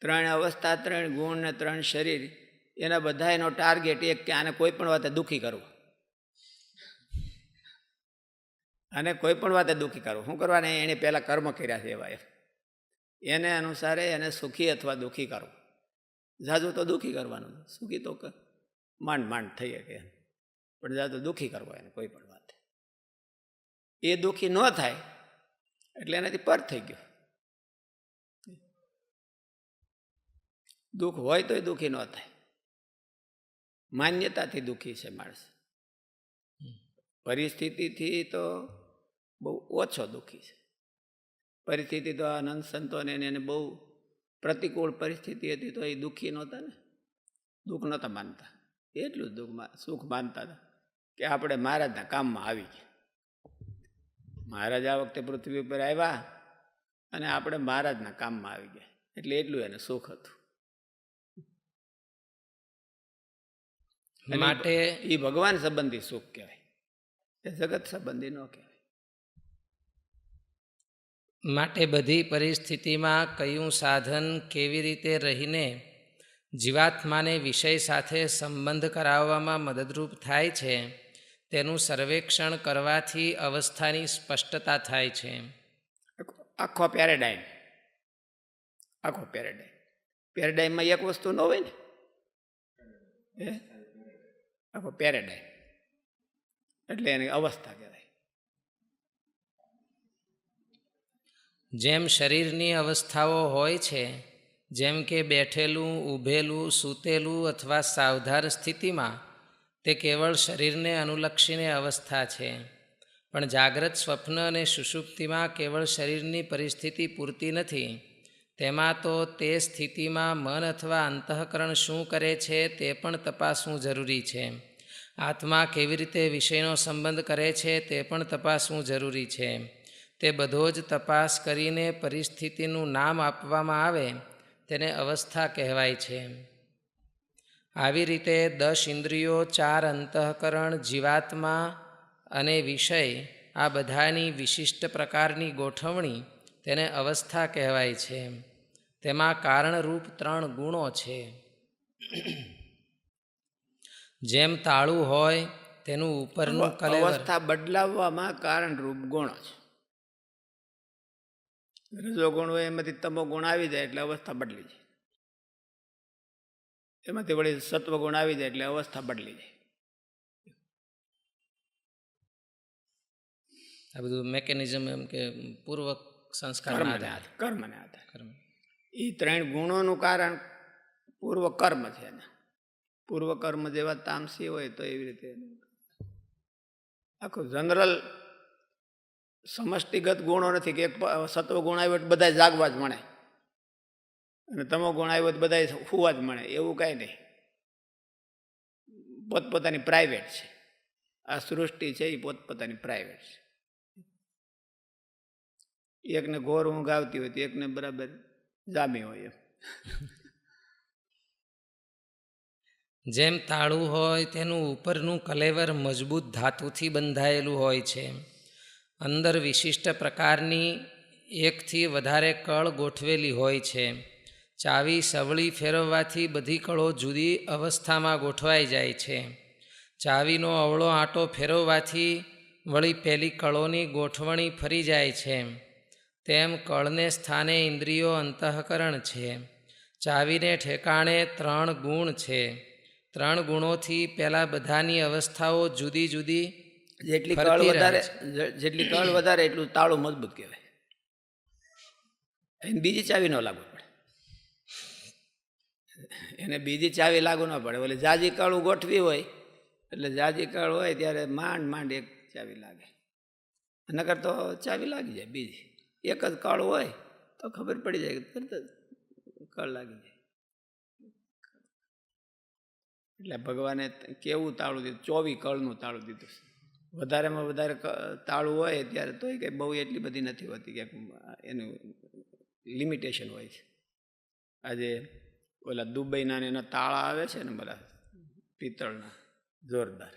ત્રણ અવસ્થા, ત્રણ ગુણ ને ત્રણ શરીર, એના બધા એનો ટાર્ગેટ એક કે આને કોઈ પણ વાતે દુઃખી કરવું. અને કોઈ પણ વાતે દુઃખી કરવું. શું કરવાને? એણે પહેલાં કર્મ કર્યા છે એવા એને અનુસારે એને સુખી અથવા દુઃખી કરવું. જાજુ તો દુઃખી કરવાનું. સુખી તો માંડ માંડ થઈ શકે પણ જાજુ દુઃખી કરવો એને કોઈ પણ વાત. એ દુઃખી ન થાય, એટલે એનાથી પર થઈ ગયો. દુઃખ હોય તોય દુઃખી ન થાય. માન્યતાથી દુઃખી છે માણસ. પરિસ્થિતિથી તો બહુ ઓછો દુઃખી છે. પરિસ્થિતિ તો આનંદ સંતોને એને બહુ પ્રતિકૂળ પરિસ્થિતિ હતી તો એ દુઃખી નહોતા ને. દુઃખ નહોતા માનતા. એટલું જ દુઃખ સુખ માનતા હતા કે આપણે મહારાજના કામમાં આવી ગયા. મહારાજ આ વખતે પૃથ્વી ઉપર આવ્યા અને આપણે મહારાજના કામમાં આવી ગયા. એટલે એટલું એને સુખ હતું. માટે એ ભગવાન સંબંધી સુખ કહેવાય. એ જગત સંબંધી ન કહેવાય. માટે બધી પરિસ્થિતિમાં કયું સાધન કેવી રીતે રહીને જીવાત્માને વિષય સાથે સંબંધ કરાવવામાં મદદરૂપ થાય છે તેનું સર્વેક્ષણ કરવાથી અવસ્થાની સ્પષ્ટતા થાય છે. આખો- પેરેડાઈમ પેરેડાઇમ આખો પેરેડાઇમ પેરેડાઇમમાં એક વસ્તુ ન હોય ને? હે? આખો પેરેડાઇમ એટલે એની અવસ્થા કહેવાય. જેમ શરીરની અવસ્થાઓ હોય છે, જેમ કે બેઠેલું, ઊભેલું, સૂતેલું અથવા સાવધાર સ્થિતિમાં, તે કેવળ શરીરને અનુલક્ષીને અવસ્થા છે. પણ જાગ્રત સ્વપ્ન અને સુષુપ્તિમાં કેવળ શરીરની પરિસ્થિતિ પૂરતી નથી. તેમાં તો તે સ્થિતિમાં મન અથવા અંતઃકરણ શું કરે છે તે પણ તપાસવું જરૂરી છે. આત્મા કેવી રીતે વિષયનો સંબંધ કરે છે તે પણ તપાસવું જરૂરી છે. તે બધો જ તપાસ કરીને પરિસ્થિતિનું નામ આપવામાં આવે તેને અવસ્થા કહેવાય છે. આવી રીતે દસ ઇન્દ્રિયો, ચાર અંતઃકરણ, જીવાત્મા અને વિષય આ બધાની વિશિષ્ટ પ્રકારની ગોઠવણી તેને અવસ્થા કહેવાય છે. તેમાં કારણરૂપ ત્રણ ગુણો છે. જેમ તાળું હોય તેનું ઉપરનું અવસ્થા બદલાવવામાં કારણરૂપ ગુણો છે. રજો ગુણ હોય એમાંથી તમો ગુણ આવી જાય એટલે અવસ્થા બદલી જાય. એમાંથી વળી સત્વ ગુણ આવી જાય એટલે અવસ્થા બદલી જાય. આ બધું મેકેનિઝમ એમ કે પૂર્વ સંસ્કારના કર્મને આધારે કર્મને આધારે. કર્મ. એ ત્રણ ગુણોનું કારણ પૂર્વ કર્મ છે એના. પૂર્વ કર્મ જેવા તામસી હોય તો એવી રીતે આખું જનરલ સમષ્ટિગત ગુણો નથી કે એક સત્વ ગુણ આવ્યો એટલે બધા જાગવા જ મળે. અને તમો ગુણ આવ્યો તો બધા હોવા જ મળે. એવું કાંઈ નહીં. પોતપોતાની પ્રાઇવેટ છે. આ સૃષ્ટિ છે એ પોતપોતાની પ્રાઇવેટ છે. એકને ઘોર ઊંઘ આવતી હોય તો એકને બરાબર જામી હોય એમ. જેમ તાળું હોય તેનું ઉપરનું કલેવર મજબૂત ધાતુથી બંધાયેલું હોય છે. અંદર વિશિષ્ટ પ્રકારની એકથી વધારે કળ ગોઠવેલી હોય છે. ચાવી સવળી ફેરવવાથી બધી કળો જુદી અવસ્થામાં ગોઠવાઈ જાય છે. ચાવીનો અવળો આંટો ફેરવવાથી વળી પહેલી કળોની ગોઠવણી ફરી જાય છે. તેમ કળને સ્થાને ઇન્દ્રિયો અંતઃકરણ છે. ચાવીને ઠેકાણે ત્રણ ગુણ છે. ત્રણ ગુણોથી પેલા બધાની અવસ્થાઓ જુદી જુદી જેટલી કળ વધારે જેટલી કળ વધારે એટલું તાળું મજબૂત કહેવાય. એને બીજી ચાવી ન લાગુ પડે. એને બીજી ચાવી લાગુ ન પડે. ઓલે જાજી કળું ગોઠવી હોય એટલે જાજી કળ હોય ત્યારે માંડ માંડ એક ચાવી લાગે. નકર તો ચાવી લાગી જાય બીજી. એક જ કળ હોય તો ખબર પડી જાય કે તરત જ કળ લાગી જાય. એટલે ભગવાને કેવું તાળું દીધું? ચોવી કળનું તાળું દીધું છે. વધારેમાં વધારે તાળું હોય ત્યારે તોય કંઈ બહુ એટલી બધી નથી હોતી કે એનું લિમિટેશન હોય છે. આજે ઓલા દુબઈના એના તાળા આવે છે ને બધા પિત્તળના, જોરદાર.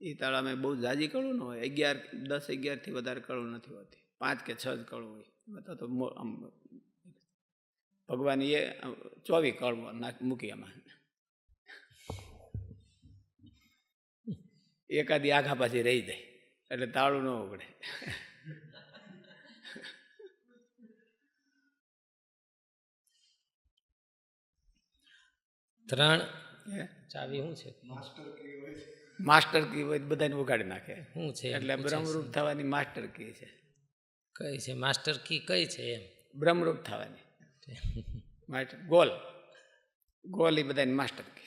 એ તાળામાં બહુ જાજી કળું ન હોય, અગિયાર, દસ અગિયારથી વધારે કળું નથી હોતી. પાંચ કે છ જ કળ હોય. અથવા તો આમ ભગવાન એ ચોવી કળો મૂકી એમાં એકાદી આઘા પાછી રહી જાય એટલે તાળું ન ઉગડે ત્રણ? ચાવી શું છે? માસ્ટર કી હોય તો બધાને ઉગાડી નાખે. શું છે? એટલે બ્રહ્મરૂપ થવાની માસ્ટર કી છે. કઈ છે? માસ્ટર કી કઈ છે એમ? બ્રહ્મરૂપ થવાની. Master goal. ગોલ એ બધાને માસ્ટર કી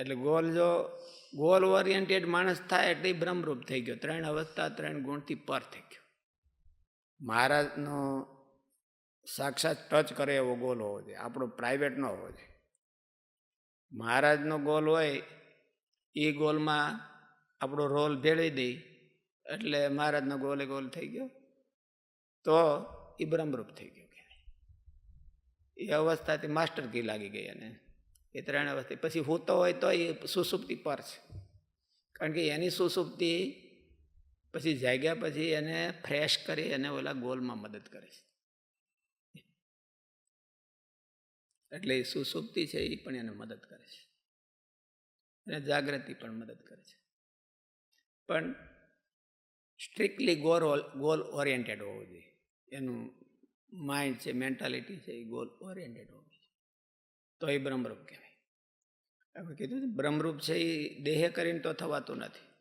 એટલે ગોલ જો, ગોલ ઓરિએન્ટેડ માણસ થાય એટલે એ બ્રહ્મરૂપ થઈ ગયો. ત્રણ અવસ્થા, ત્રણ ગુણથી પર થઈ ગયો. મહારાજનો સાક્ષાત ટચ કરે એવો ગોલ હોવો જોઈએ. આપણો પ્રાઇવેટ ન હોવો જોઈએ. મહારાજનો ગોલ હોય એ ગોલમાં આપણો રોલ ભેળવી દઈ એટલે મહારાજનો ગોલે ગોલ થઈ ગયો. તો એ બ્રહ્મરૂપ થઈ ગયો કહેવાય એ અવસ્થાથી માસ્ટર કી લાગી ગઈ અને એ ત્રણ અવસ્થા. પછી હોતો હોય તો એ સુસુપ્તિ પર છે. કારણ કે એની સુસુપ્તિ પછી જાગ્યા પછી એને ફ્રેશ કરી અને ઓલા ગોલમાં મદદ કરે છે. એટલે એ સુસુપ્તિ છે એ પણ એને મદદ કરે છે. અને જાગૃતિ પણ મદદ કરે છે. પણ સ્ટ્રિક્ટલી ગોલ ગોલ ઓરિએન્ટેડ હોવું જોઈએ. એનું માઇન્ડ છે મેન્ટાલિટી છે, એ ગોલ ઓરિએન્ટેડ હોવી છે. તો એ બ્રહ્મરૂપ કહેવાય. આપણે કીધું ને, બ્રહ્મરૂપ છે એ દેહે કરીને તો થવાતું નથી.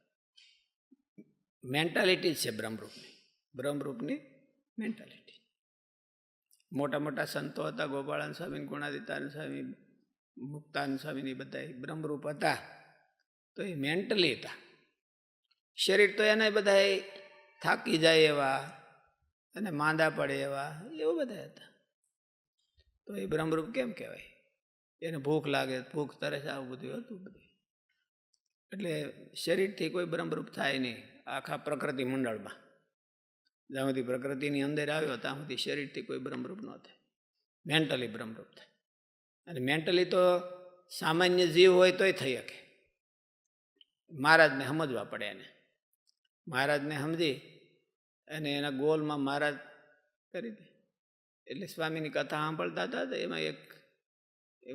મેન્ટાલિટી છે બ્રહ્મરૂપની. બ્રહ્મરૂપની મેન્ટાલિટી મોટા મોટા સંતો હતા, ગોપાળાન સ્વામી ગુણાદિતાન સ્વામી, મુક્તાન સ્વામીની બધા બ્રહ્મરૂપ હતા. તો એ મેન્ટલી હતા. શરીર તો એને બધા થાકી જાય એવા અને માંદા પડે એવા એવું બધા હતા. તો એ બ્રહ્મરૂપ કેમ કહેવાય? એને ભૂખ લાગે, ભૂખ તરસ આવું બધું હતું બધું. એટલે શરીરથી કોઈ બ્રહ્મરૂપ થાય નહીં, આખા પ્રકૃતિ મંડળમાં. જ્યાં સુધી પ્રકૃતિની અંદર આવ્યો, ત્યાં સુધી શરીરથી કોઈ બ્રહ્મરૂપ ન થાય. મેન્ટલી બ્રહ્મરૂપ થાય. અને મેન્ટલી તો સામાન્ય જીવ હોય તોય થઈ શકે. મહારાજને સમજવા પડે એને. મહારાજને સમજી અને એના ગોલમાં મહારાજ કરી દે. એટલે સ્વામીની કથા સાંભળતા હતા તો એમાં એક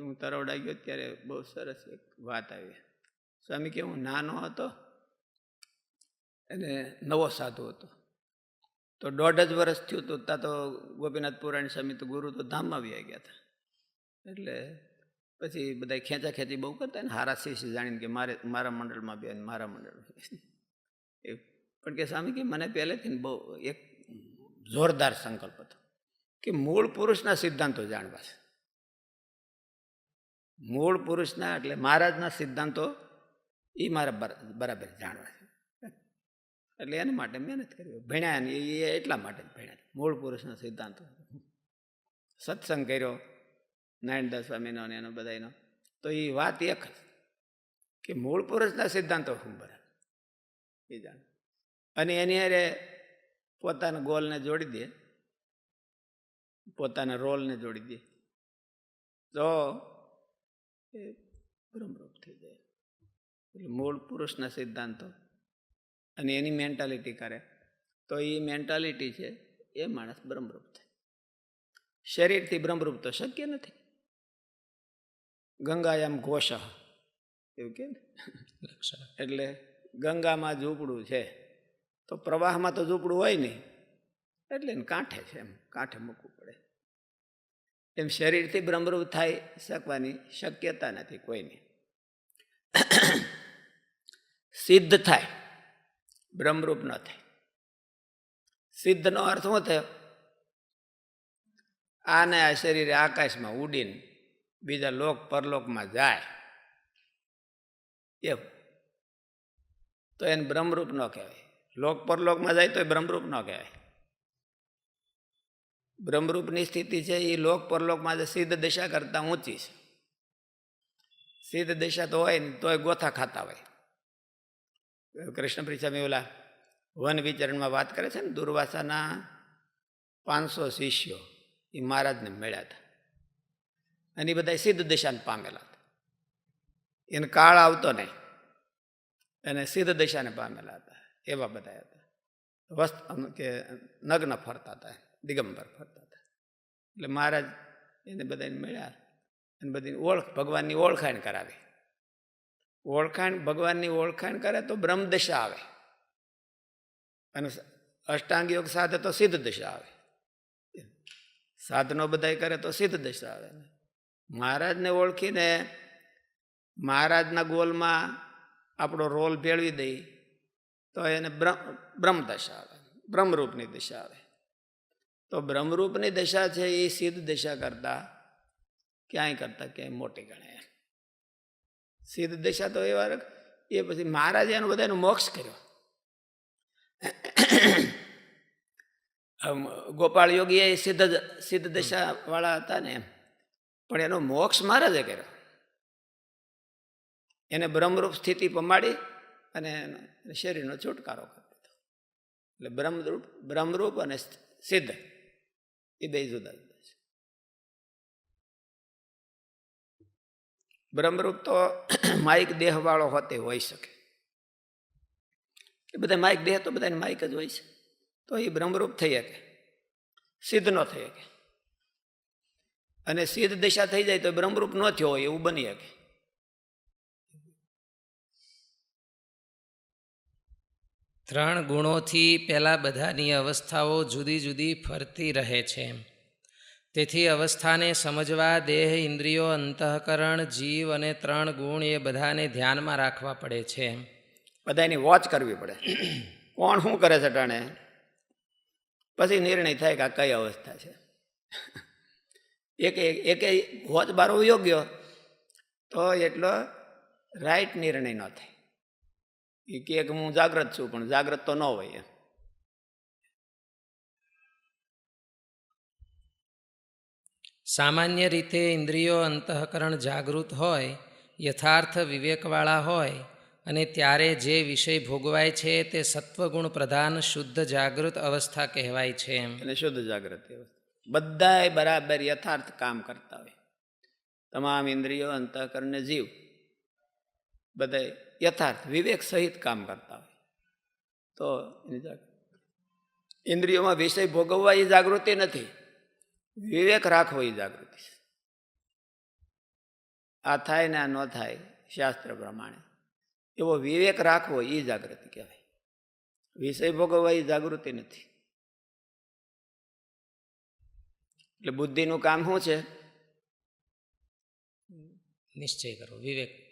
હું તરવડાઈ ગયો ત્યારે બહુ સરસ એક વાત આવી. સ્વામી કે, હું નાનો હતો અને નવો સાધુ હતો. તો દોઢ જ વર્ષ થયું હતું ત્યાં તો ગોપીનાથ પુરાણી સ્વામી તો ગુરુ તો ધામમાં આવી ગયા હતા. એટલે પછી બધા ખેંચા ખેંચી બહુ કરતા ને હારા શિષ્ય જાણીને કે મારે, મારા મંડળમાં બે મારા મંડળમાં એ પણ કે સ્વામી કે મને પહેલેથી બહુ એક જોરદાર સંકલ્પ હતો કે મૂળ પુરુષના સિદ્ધાંતો જાણવા છે. મૂળ પુરુષના એટલે મહારાજના સિદ્ધાંતો એ મારા બરાબર જાણવા છે. એટલે એના માટે મહેનત કરી. ભણ્યા ને એ એટલા માટે ભણ્યા. મૂળ પુરુષના સિદ્ધાંતો. સત્સંગ કર્યો, નારાયણદાસ સ્વામીનો અને એનો બધાનો તો એ વાત એક કે મૂળ પુરુષના સિદ્ધાંતો શું બરાબર એ જાણ. અને એની હારે પોતાના ગોલને જોડી દે. પોતાના રોલને જોડી દે. તો એ ભ્રમરૂપ થઈ જાય. એટલે મૂળ પુરુષના સિદ્ધાંતો. અને એની મેન્ટાલિટી કરે. તો એ મેન્ટાલિટી છે એ માણસ ભ્રમરૂપ થાય. શરીરથી ભ્રમરૂપ તો શક્ય નથી. ગંગાયામ ઘોષ. એવું કે એટલે ગંગામાં ઝૂંપડું છે. તો પ્રવાહમાં તો ઝૂંપડું હોય નહીં. એટલે એને કાંઠે છે એમ, કાંઠે મૂકવું પડે. એમ શરીરથી ભ્રમરૂપ થાય શકવાની શક્યતા નથી કોઈની. સિદ્ધ થાય, ભ્રમરૂપ ન થાય. સિદ્ધનો અર્થ શું થયો? આને આ શરીરે આકાશમાં ઉડીને બીજા લોક પરલોકમાં જાય. એવું. તો એને ભ્રમરૂપ ન કહેવાય. લોક પરલોકમાં જાય તો એ બ્રહ્મરૂપ ન કહેવાય. બ્રહ્મરૂપની સ્થિતિ છે એ લોક પરલોકમાં સિદ્ધ દશા કરતાં ઊંચી છે. સિદ્ધ દશા તો હોય ને, તોય ગોથા ખાતા હોય. કૃષ્ણ પ્રિસામી ઓલા વન વિચરણમાં વાત કરે છે ને, દુર્વાસાના પાંચસો શિષ્યો એ મહારાજને મળ્યા હતા. અને એ બધા સિદ્ધ દશાને પામેલા હતા. એને કાળ આવતો નહીં. અને સિદ્ધ દશાને પામેલા હતા. એવા બધા હતા. વસ્ત કે નગ્ન ફરતા હતા, દિગંબર ફરતા હતા. એટલે મહારાજ એને બધાને મળ્યા અને બધી ઓળખ, ભગવાનની ઓળખાણ કરાવી. ઓળખાણ, ભગવાનની ઓળખાણ કરે તો બ્રહ્મદશા આવે. અને અષ્ટાંગ યોગ સાધે તો સિદ્ધ દશા આવે. સાધનો બધા કરે તો સિદ્ધ દશા આવે. મહારાજને ઓળખીને મહારાજના ગોલમાં આપણો રોલ ભેળવી દઈ તો એને બ્રહ્મ દશા આવે. બ્રહ્મરૂપની દશા આવે. તો બ્રહ્મરૂપની દશા છે એ સિદ્ધ દશા કરતા ક્યાંય કરતા ક્યાંય મોટી ગણે સિદ્ધ દશા તો એવા એ પછી મહારાજે એનો બધાનો મોક્ષ કર્યો. ગોપાળ યોગી એ સિદ્ધ સિદ્ધ દશાવાળા હતા ને એમ. પણ એનો મોક્ષ મહારાજે કર્યો. એને બ્રહ્મરૂપ સ્થિતિ પમાડી અને શરીરનો છુટકારો કરી દીધો. એટલે બ્રહ્મરૂપ બ્રહ્મરૂપ અને સિદ્ધ. એ બે જુદા જુદા છે. બ્રહ્મરૂપ તો માઇક દેહ વાળો હોતે હોઈ શકે. એ બધા માઇક દેહ તો બધાને માઇક જ હોય છે. તો એ બ્રહ્મરૂપ થઈ શકે. સિદ્ધ ન થઈ શકે. અને સિદ્ધ દિશા થઈ જાય તો બ્રહ્મરૂપ ન થયો હોય એવું બની શકે. ત્રણ ગુણોથી પહેલાં બધાની અવસ્થાઓ જુદી જુદી ફરતી રહે છે. તેથી અવસ્થાને સમજવા, દેહ, ઇન્દ્રિયો, અંતઃકરણ, જીવ અને ત્રણ ગુણ એ બધાને ધ્યાનમાં રાખવા પડે છે. બધાની વોચ કરવી પડે. કોણ શું કરે છે ટાણે? પછી નિર્ણય થાય કે આ કઈ અવસ્થા છે. એક એક વોચ બારો યોગ્ય, તો એટલો રાઈટ નિર્ણય ન થાય. એ કે હું જાગ્રત છું પણ જાગ્રત તો ન હોય એમ. સામાન્ય રીતે ઇન્દ્રિયો અંતઃકરણ જાગૃત હોય યથાર્થ વિવેકવાળા હોય અને ત્યારે જે વિષય ભોગવાય છે તે સત્વગુણ પ્રધાન શુદ્ધ જાગૃત અવસ્થા કહેવાય છે એને શુદ્ધ જાગૃત બધાય બરાબર યથાર્થ કામ કરતા હોય. તમામ ઇન્દ્રિયો અંતઃકરણને જીવ. બધા યથાર્થ વિવેક સહિત કામ કરતા હોય. તો ઇન્દ્રિયોમાં વિષય ભોગવવા એ જાગૃતિ નથી. વિવેક રાખવો એ જાગૃતિ છે. આ થાય ને આ ન થાય શાસ્ત્ર પ્રમાણે. એવો વિવેક રાખવો એ જાગૃતિ કહેવાય. વિષય ભોગવવા એ જાગૃતિ નથી. એટલે બુદ્ધિનું કામ શું છે? નિશ્ચય કરો વિવેક.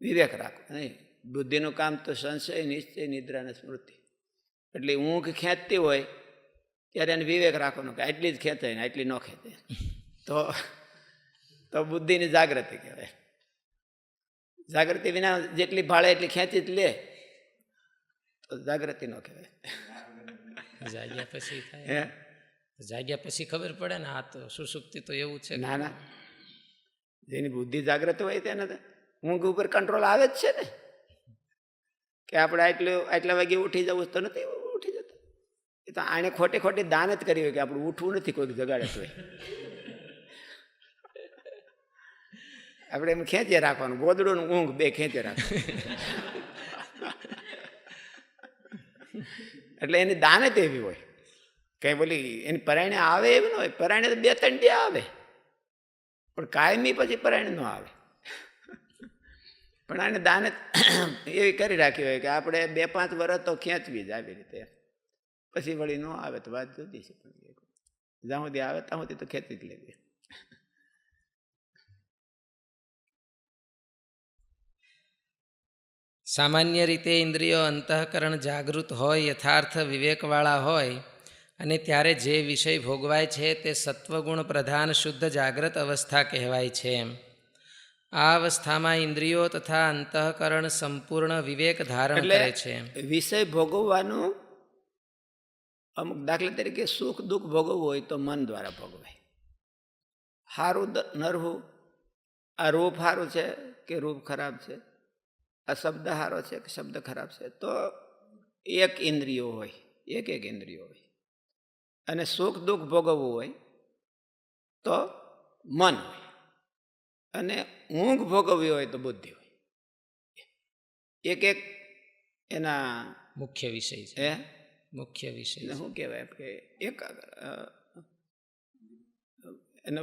વિવેક રાખવો નહીં. બુદ્ધિનું કામ તો સંશય નિશ્ચય નિદ્રા અને સ્મૃતિ. એટલે ઊંઘ ખેંચતી હોય ત્યારે એને વિવેક રાખવાનો કે આટલી જ ખેંચાય ને આટલી ન ખેંચાય. તો તો બુદ્ધિની જાગૃતિ કહેવાય. જાગૃતિ વિના જેટલી ભાળે એટલી ખેંચી જ લે તો જાગૃતિ ન કહેવાય. જાગ્યા પછી થાય. હે? જાગ્યા પછી ખબર પડે ને આ તો સુસુપ્તિ તો એવું છે ના ના. જેની બુદ્ધિ જાગૃત હોય તેને ઊંઘ ઉપર કંટ્રોલ આવે જ છે ને. કે આપણે આટલું, આટલા વાગે ઉઠી જવું તો નથી, ઉઠી જતા. એ તો આણે ખોટી ખોટી દાન જ કરી હોય કે આપણું ઉઠવું નથી, કોઈક જગાડે તો. આપણે એમ ખેંચી રાખવાનું ગોદડું ઊંઘ બે ખેંચી રાખવાનું. એટલે એની દાનત એવી હોય. કઈ બોલી, એની પરાયણે આવે એવું ન હોય, પરાયણે તો બે ત્રણ દી આવે. પણ કાયમી પછી પરાયણ ન આવે. પણ આને દાને એવી કરી રાખી હોય કે આપણે બે પાંચ વર્ષ તો ખેંચવી જ આવી રીતે. પછી વળી ન આવે તો વાત જુદી છે પણ જ્યાં સુધી આવે ત્યાં સુધી તો ખેંચી જ લેવી. સામાન્ય રીતે ઇન્દ્રિયો અંતઃકરણ જાગૃત હોય, યથાર્થ વિવેકવાળા હોય અને ત્યારે જે વિષય ભોગવાય છે તે સત્વગુણ પ્રધાન શુદ્ધ જાગ્રત અવસ્થા કહેવાય છે. આ અવસ્થામાં ઇન્દ્રિયો તથા અંતઃકરણ સંપૂર્ણ વિવેક ધારણ કરે છે. વિષય ભોગવવાનું અમુક દાખલા તરીકે સુખ દુઃખ ભોગવવું હોય તો મન દ્વારા ભોગવાય. સારું નરવું આ રૂપ સારું છે કે રૂપ ખરાબ છે? આ શબ્દ સારો છે કે શબ્દ ખરાબ છે? તો એક ઇન્દ્રિયો હોય એક એક ઇન્દ્રિયો હોય. અને સુખ દુઃખ ભોગવવું હોય તો મન હોય. અને ઊંઘ ભોગવવી હોય તો બુદ્ધિ હોય. એક એક એના મુખ્ય વિષય છે. મુખ્ય વિષય શું કહેવાય? કે એક એને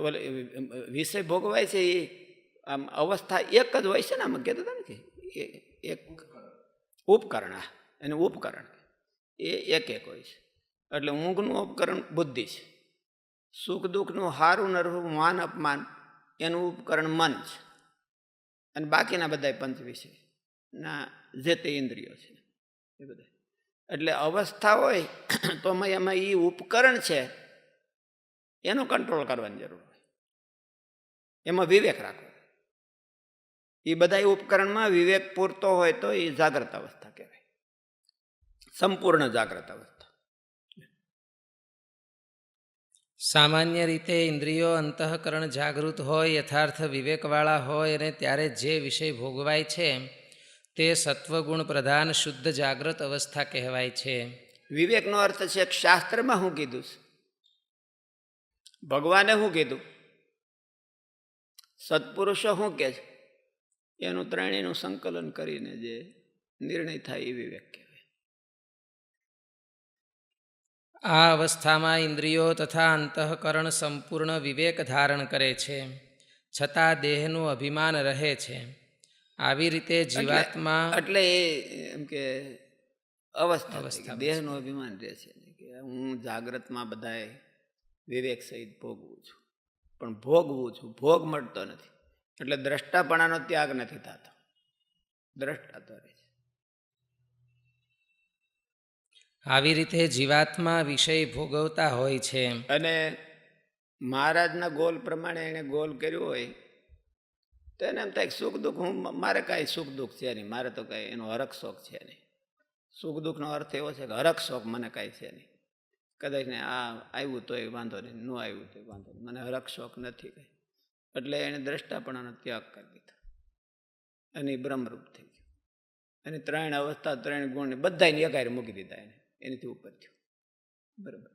વિષય ભોગવાય છે એ આમ અવસ્થા એક જ હોય છે ને આમ કહેતા હતા ને કે એક ઉપકરણ એને ઉપકરણ. એ એક એક હોય છે. એટલે ઊંઘનું ઉપકરણ બુદ્ધિ છે. સુખ દુઃખનું હારું નરવું માન અપમાન એનું ઉપકરણ મન છે અને બાકીના બધા પંચ વિષયના જે તે ઇન્દ્રિયો છે. એ બધા એટલે અવસ્થા હોય તો એમાં એ ઉપકરણ છે, એનો કંટ્રોલ કરવાની જરૂર હોય. એમાં વિવેક રાખવો. એ બધા ઉપકરણમાં વિવેક પૂરતો હોય તો એ જાગ્રત અવસ્થા કહેવાય. સંપૂર્ણ જાગ્રત અવસ્થા. સામાન્ય રીતે ઇન્દ્રિયો અંતઃકરણ જાગૃત હોય, યથાર્થ વિવેકવાળા હોય અને ત્યારે જે વિષય ભોગવાય છે, તે સત્વગુણ પ્રધાન શુદ્ધ જાગૃત અવસ્થા કહેવાય છે. વિવેકનો અર્થ છે એક શાસ્ત્રમાં શું કીધું ભગવાને શું કીધું. સત્પુરુષો શું કહે છે? એનું ત્રણેયનું સંકલન કરીને જે નિર્ણય થાય એ વિવેક આ અવસ્થામાં ઇન્દ્રિયો તથા અંતઃકરણ સંપૂર્ણ વિવેક ધારણ કરે છે. છતાં દેહનું અભિમાન રહે છે. આવી રીતે જીવાત્મા એટલે એ એમ કે અવસ્થા અવસ્થા અવસ્થા દેહનું અભિમાન રહે છે કે હું જાગ્રતમાં બધાએ વિવેક સહિત ભોગવું છું. પણ ભોગવું છું ભોગ મળતો નથી. એટલે દ્રષ્ટાપણાનો ત્યાગ નથી થતો. દ્રષ્ટા તો રહે આવી રીતે જીવાત્મા વિષય ભોગવતા હોય છે. અને મહારાજના ગોલ પ્રમાણે એણે ગોલ કર્યો હોય, તો એને એમ થાય સુખ દુઃખ હું, મારે કાંઈ સુખ દુઃખ છે નહીં, મારે તો કાંઈ એનો હરક શોખ છે નહીં. સુખ દુઃખનો અર્થ એવો છે કે હરક શોખ મને કાંઈ છે નહીં. કદાચ ને આ આવ્યું તોય વાંધો નહીં, ન આવ્યું તોય વાંધો નહીં, મને હરક શોખ નથી કંઈ. એટલે એણે દ્રષ્ટાપણાનો ત્યાગ કરી દીધો. અને એ બ્રહ્મરૂપ થઈ ગયું. અને ત્રણ અવસ્થા, ત્રણ ગુણ બધાને એકારે મૂકી દીધા એને. એનાથી ઉપર થયું. બરાબર.